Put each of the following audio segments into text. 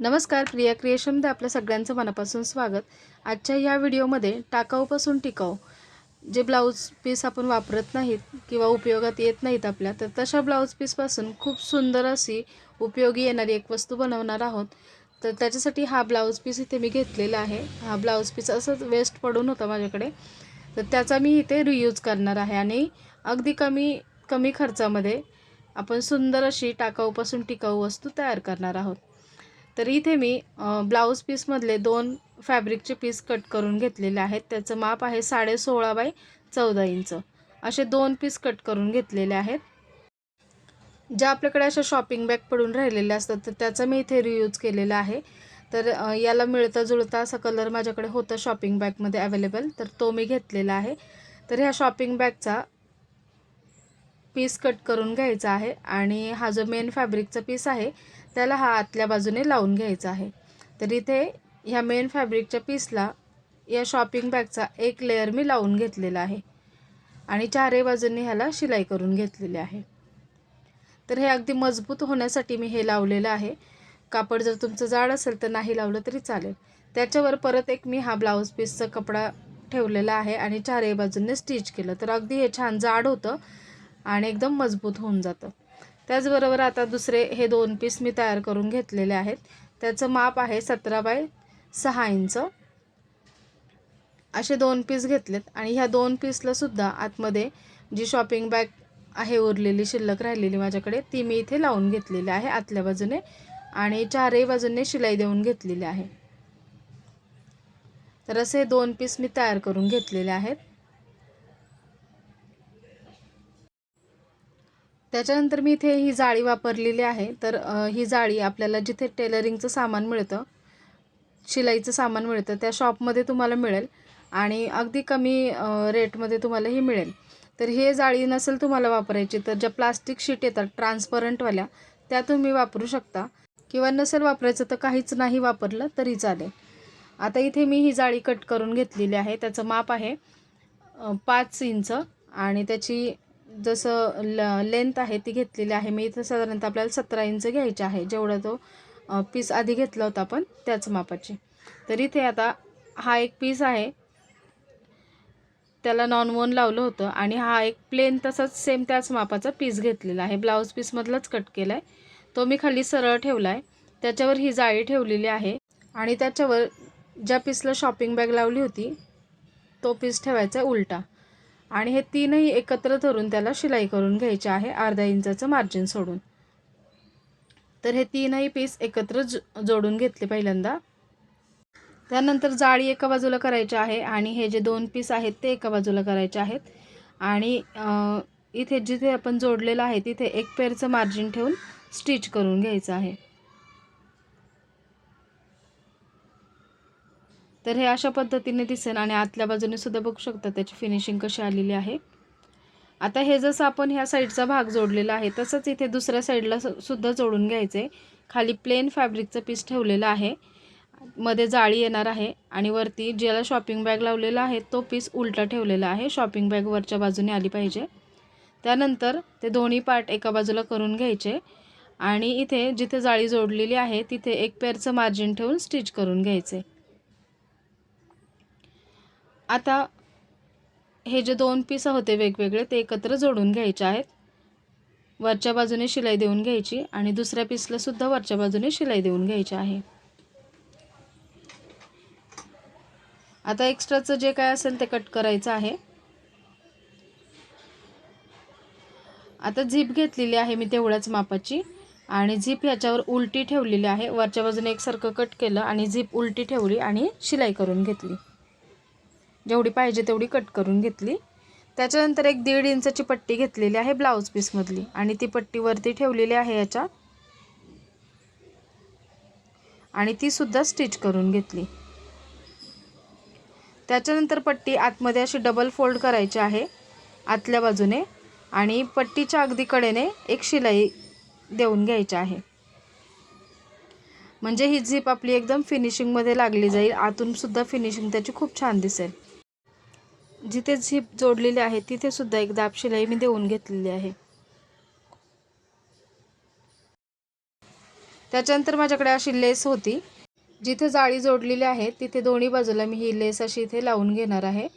नमस्कार प्रिया क्रिएशनमध्ये आपल्या सगळ्यांचं मनापासून स्वागत. आजच्या या व्हिडिओमध्ये टाकाऊपासून टिकाऊ जे ब्लाऊज पीस आपण वापरत नाहीत किंवा उपयोगात येत नाहीत आपल्या तर तशा ब्लाऊज पीसपासून खूप सुंदर अशी उपयोगी येणारी एक वस्तू बनवणार आहोत. तर त्याच्यासाठी हा ब्लाऊज पीस इथे मी घेतलेला आहे. हा ब्लाऊज पीस असंच वेस्ट पडून होता माझ्याकडे. तर त्याचा मी इथे रियूज करणार आहे आणि अगदी कमी कमी खर्चामध्ये आपण सुंदर अशी टाकाऊपासून टिकाऊ वस्तू तयार करणार आहोत. तर इथे मी ब्लाऊज पीसमधले दोन फॅब्रिकचे पीस कट करून घेतलेले आहेत. त्याचं माप आहे साडे सोळा बाय चौदा इंच. असे दोन पीस कट करून घेतलेले आहेत. ज्या आपल्याकडे अशा शॉपिंग बॅग पडून राहिलेल्या असतात तर त्याचा मी इथे रियूज केलेला आहे. तर याला मिळता जुळता असा कलर माझ्याकडे होता शॉपिंग बॅगमध्ये अवेलेबल तर तो मी घेतलेला आहे. तर ह्या शॉपिंग बॅगचा पीस कट करून घ्यायचा आहे. आणि हा जो मेन फॅब्रिकचा पीस आहे त्याला हा आतल्या बाजूने लावून घ्यायचा आहे. तर इथे ह्या मेन फॅब्रिकच्या पीसला या शॉपिंग बॅगचा एक लेअर मी लावून घेतलेला आहे. आणि चारही बाजूंनी ह्याला शिलाई करून घेतलेली आहे. तर हे अगदी मजबूत होण्यासाठी मी हे लावलेलं आहे. कापड जर तुमचं जाड असेल तर नाही लावलं तरी चालेल. त्याच्यावर परत एक मी हा ब्लाऊज पीसचा कपडा ठेवलेला आहे आणि चारही बाजूंनी स्टिच केलं. तर अगदी हे छान जाड होतं आणि एकदम मजबूत होऊन जातं. त्याचबरोबर आता दुसरे हे दोन पीस मी तयार करून घेतलेले आहेत. त्याचं माप आहे सतरा बाय सहा इंच. असे दोन पीस घेतलेत आणि ह्या दोन पीसलासुद्धा आतमध्ये जी शॉपिंग बॅग आहे उरलेली शिल्लक राहिलेली माझ्याकडे ती मी इथे लावून घेतलेली आहे आतल्या बाजूने आणि चारही बाजूने शिलाई देऊन घेतलेली आहे. तर असे दोन पीस मी तयार करून घेतलेले आहेत. त्याच्यानंतर मी इथे ही जाळी वापरलेली आहे. तर ही जाळी आपल्याला जिथे टेलरिंगचं सामान मिळतं शिलाईचं सामान मिळतं त्या शॉपमध्ये तुम्हाला मिळेल. आणि अगदी कमी रेटमध्ये तुम्हाला ही मिळेल. तर हे जाळी नसेल तुम्हाला वापरायची तर ज्या प्लास्टिक शीट येतात ट्रान्सपरंटवाल्या त्या तुम्ही वापरू शकता. किंवा नसेल वापरायचं तर काहीच नाही वापरलं तरी चालेल. आता इथे मी ही जाळी कट करून घेतलेली आहे. त्याचं माप आहे पाच इंच. आणि त्याची जसं ल लेंथ आहे ती घेतलेली आहे. मी इथं साधारणतः आपल्याला सतरा इंच घ्यायचे आहे. जेवढा तो पीस आधी घेतला होता आपण त्याच मापाची. तर इथे आता हा एक पीस आहे. त्याला नॉन वन लावलं होतं आणि हा एक प्लेन तसाच सेम त्याच मापाचा पीस घेतलेला आहे. ब्लाऊज पीसमधलाच कट केला आहे तो मी खाली सरळ ठेवला आहे त्याच्यावर ही जाळी ठेवलेली आहे. आणि त्याच्यावर ज्या पीसला शॉपिंग बॅग लावली होती तो पीस ठेवायचा आहे उलटा. आणि हे तीनही एकत्र धरून त्याला शिलाई करून घ्यायचे आहे अर्धा इंचाचं मार्जिन सोडून. तर हे तीनही पीस एकत्र जोडून घेतले पहिल्यांदा. त्यानंतर जाळी एका बाजूला करायची आहे आणि हे जे दोन पीस आहेत ते एका बाजूला करायचे आहेत. आणि इथे जिथे आपण जोडलेलं आहे तिथे एक पेरचं मार्जिन ठेवून स्टिच करून घ्यायचं आहे. तर हे अशा पद्धतीने दिसेल आणि आतल्या बाजूने सुद्धा बघू शकता त्याची फिनिशिंग कशी आलेली आहे. आता हे जसं आपण ह्या साईडचा भाग जोडलेला आहे तसंच इथे दुसऱ्या साईडला सुद्धा जोडून घ्यायचं खाली प्लेन फॅब्रिकचं पीस ठेवलेलं आहे. मध्ये जाळी येणार आहे आणि वरती ज्याला शॉपिंग बॅग लावलेला आहे तो पीस उलटा ठेवलेला आहे. शॉपिंग बॅग वरच्या बाजूने आली पाहिजे. त्यानंतर ते दोन्ही पार्ट एका बाजूला करून घ्यायचे आणि इथे जिथे जाळी जोडलेली आहे तिथे एक पेरचं मार्जिन ठेवून स्टिच करून घ्यायचे. आता हे जे दोन पीस होते वेगवेगळे ते एकत्र जोडून घ्यायचे आहेत. वरच्या बाजूने शिलाई देऊन घ्यायची आणि दुसऱ्या पीसलासुद्धा वरच्या बाजूने शिलाई देऊन घ्यायची आहे. आता एक्स्ट्राचं जे काय असेल ते कट करायचं आहे. आता झीप घेतलेली आहे मी तेवढ्याच मापाची आणि झीप ह्याच्यावर उलटी ठेवलेली आहे. वरच्या बाजूने एकसारखं कट केलं आणि झीप उलटी ठेवली आणि शिलाई करून घेतली. जेवढी पाहिजे तेवढी कट करून घेतली. त्याच्यानंतर एक दीड इंचाची पट्टी घेतलेली आहे ब्लाऊज पीसमधली आणि ती पट्टी वरती ठेवलेली आहे याच्या आणि ती सुद्धा स्टिच करून घेतली. त्याच्यानंतर पट्टी आतमध्ये अशी डबल फोल्ड करायची आहे आतल्या बाजूने आणि पट्टीच्या अगदी कडेने एक शिलाई देऊन घ्यायची आहे. म्हणजे ही झीप आपली एकदम फिनिशिंगमध्ये लागली जाईल आतून सुद्धा फिनिशिंग त्याची खूप छान दिसेल. जिथे झीप जोडलेली आहे तिथे सुद्धा एक दाब शिलाई मी देऊन घेतलेली आहे. त्याच्यानंतर माझ्याकडे अशी लेस होती. जिथे जाळी जोडलेली आहे तिथे दोन्ही बाजूला मी ही लेस अशी इथे लावून घेणार आहे.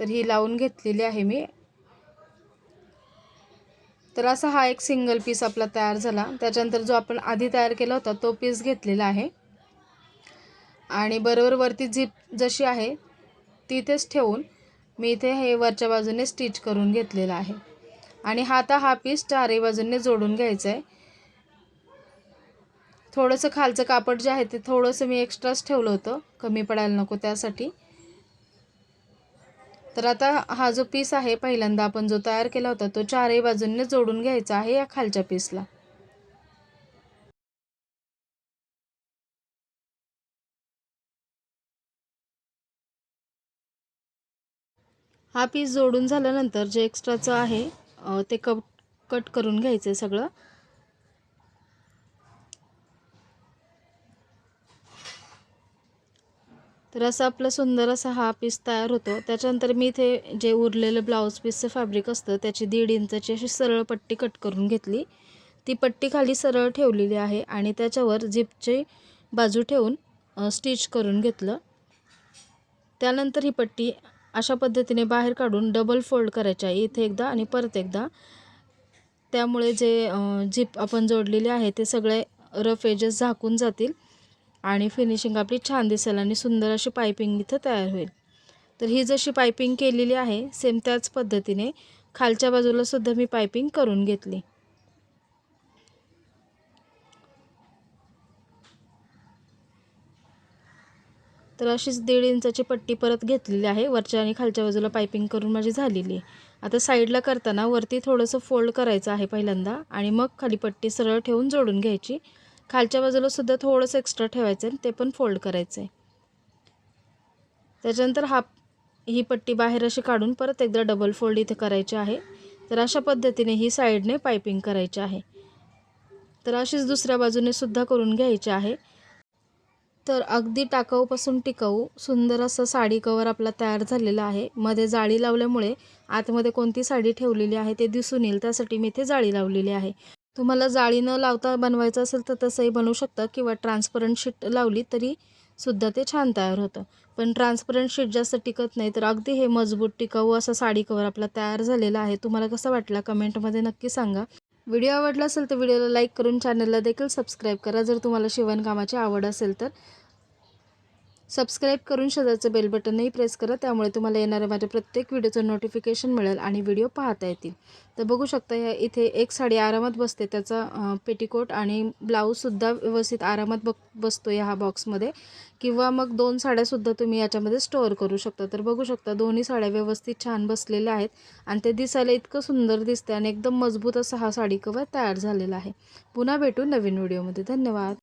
तर ही लावून घेतलेली आहे मी. तर असा हा एक सिंगल पीस आपला तयार झाला. त्याच्यानंतर जो आपण आधी तयार केला होता तो पीस घेतलेला आहे. आणि बरोबर वरती झीप जशी आहे तिथेच ठेवून मी इथे हे वरच्या बाजूने स्टिच करून घेतलेलं आहे. आणि हा आता हा पीस चारही बाजूने जोडून घ्यायचा आहे थोडंसं खालचं कापड जे आहे ते थोडंसं मी एक्स्ट्राच ठेवलं होतं. कमी पडायला नको त्यासाठी. तर आता हा जो पीस आहे पहिल्यांदा आपण जो तयार केला होता तो चारही बाजूंनी जोडून घ्यायचा आहे या खालच्या पीसला हा पीस जोडून झाल्यानंतर जे एक्स्ट्राचं आहे ते कप कट करून घ्यायचं आहे सगळं. तर असं आपलं सुंदर असा हा पीस तयार होतो. त्याच्यानंतर मी इथे जे उरलेलं ब्लाऊज पीसचं फॅब्रिक असतं त्याची दीड इंचाची अशी सरळ पट्टी कट करून घेतली. ती पट्टी खाली सरळ ठेवलेली आहे आणि त्याच्यावर झिपची बाजू ठेवून स्टिच करून घेतलं. त्यानंतर ही पट्टी अशा पद्धतीने बाहेर काढून डबल फोल्ड करायच्या. आहे इथे एकदा आणि परत एकदा. त्यामुळे जे झिप आपण जोडलेली आहे ते सगळे रफ एजेस झाकून जातील आणि फिनिशिंग आपली छान दिसेल आणि सुंदर अशी पायपिंग इथं तयार होईल. तर ही जशी पायपिंग केलेली आहे सेम त्याच पद्धतीने खालच्या बाजूलासुद्धा मी पायपिंग करून घेतली. तर अशीच दीड इंचाची पट्टी परत घेतलेली आहे. वरच्या आणि खालच्या बाजूला पायपिंग करून माझी झालेली आहे. आता साईडला करताना वरती थोडंसं फोल्ड करायचं आहे पहिल्यांदा आणि मग खाली पट्टी सरळ ठेवून जोडून घ्यायची. खालच्या बाजूला सुद्धा थोडंसं एक्स्ट्रा ठेवायचं आहे ते पण फोल्ड करायचं आहे. त्याच्यानंतर हा ही पट्टी बाहेर अशी काढून परत एकदा डबल फोल्ड इथे करायची आहे. तर अशा पद्धतीने ही साईडने पायपिंग करायची आहे. तर अशीच दुसऱ्या बाजूने सुद्धा करून घ्यायची आहे. तर अगदी टाकाऊपासून टिकाऊ सुंदर असं साडी कवर आपला तयार झालेला आहे. मध्ये जाळी लावल्यामुळे आतमध्ये कोणती साडी ठेवलेली आहे ते दिसून येईल. त्यासाठी मी इथे जाळी लावलेली आहे. तुम्हाला जाळी न लावता बनवायचं असेल तर तसंही बनवू शकता किंवा ट्रान्सपरंट शीट लावली तरी सुद्धा ते छान तयार होतं. पण ट्रान्सपरंट शीट जास्त टिकत नाही तर अगदी हे मजबूत टिकाऊ असा साडी कवर आपला तयार झालेला आहे. तुम्हाला कसा वाटला? कमेंटमध्ये नक्की सांगा. व्हिडिओ आवडला असेल तर व्हिडिओला लाईक करून चॅनलला देखील सबस्क्राईब करा. जर तुम्हाला शिवणकामाची आवड असेल तर. सबस्क्राईब करून शेजारचं बेल बटनही प्रेस करा त्यामुळे तुम्हाला येणाऱ्या माझ्या प्रत्येक व्हिडिओचं नोटिफिकेशन मिळेल आणि व्हिडिओ पाहता येतील. तर बघू शकता ह्या इथे एक साडी आरामात बसते त्याचा पेटीकोट आणि ब्लाऊजसुद्धा व्यवस्थित आरामात बघ बसतो ह्या बॉक्समध्ये किंवा मग दोन साड्यासुद्धा तुम्ही याच्यामध्ये स्टोअर करू शकता. तर बघू शकता दोन्ही साड्या व्यवस्थित छान बसलेल्या आहेत आणि ते दिसायला इतकं सुंदर दिसतं आणि एकदम मजबूत असा हा साडी कवर तयार झालेला आहे. पुन्हा भेटू नवीन व्हिडिओमध्ये धन्यवाद.